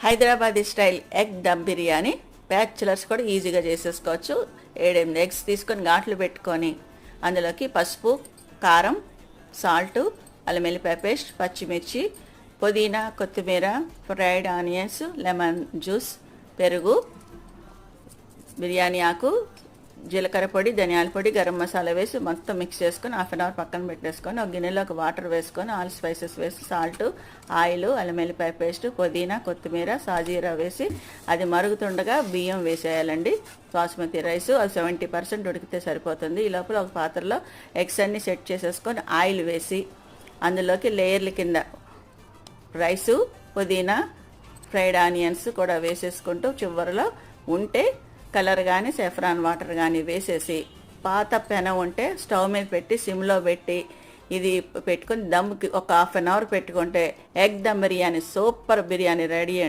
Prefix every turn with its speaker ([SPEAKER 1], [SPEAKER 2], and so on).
[SPEAKER 1] Hyderabadi style egg dum biryani. Bachelors కూడా ఈజీగా చేసేసుకోవచ్చు. ఏడెనిమిది ఎగ్స్ తీసుకొని ఘాట్లు పెట్టుకొని అందులోకి పసుపు కారం సాల్ట్ అల్లం వెల్లిపాయ పేస్ట్ పచ్చిమిర్చి పుదీనా కొత్తిమీర ఫ్రైడ్ ఆనియన్స్ లెమన్ జ్యూస్ పెరుగు బిర్యానీ ఆకు జీలకర్ర పొడి ధనియాల పొడి గరం మసాలా వేసి మొత్తం మిక్స్ చేసుకొని హాఫ్ అన్ అవర్ పక్కన పెట్టేసుకొని ఒక గిన్నెలో ఒక వాటర్ వేసుకొని ఆల్ స్పైసెస్ వేసి సాల్ట్ ఆయిల్ అల్లం వెల్లిపాయ పేస్ట్ పుదీనా కొత్తిమీర సాజీరా వేసి అది మరుగుతుండగా బియ్యం వేసేయాలండి. బాస్మతి రైస్ అది సెవెంటీ పర్సెంట్ ఉడికితే సరిపోతుంది. ఈ లోపల ఒక పాత్రలో ఎగ్స్ అన్ని సెట్ చేసేసుకొని ఆయిల్ వేసి అందులోకి లేయర్ల కింద రైసు పుదీనా ఫ్రైడ్ ఆనియన్స్ కూడా వేసేసుకుంటూ చివరిలో ఉంటే కలర్ కానీ సెఫ్రాన్ వాటర్ కానీ వేసేసి పాత పెన ఉంటే స్టవ్ మీద పెట్టి సిమ్లో పెట్టి ఇది పెట్టుకొని దమ్కి ఒక హాఫ్ అన్ అవర్ పెట్టుకుంటే egg dum biryani super biryani ready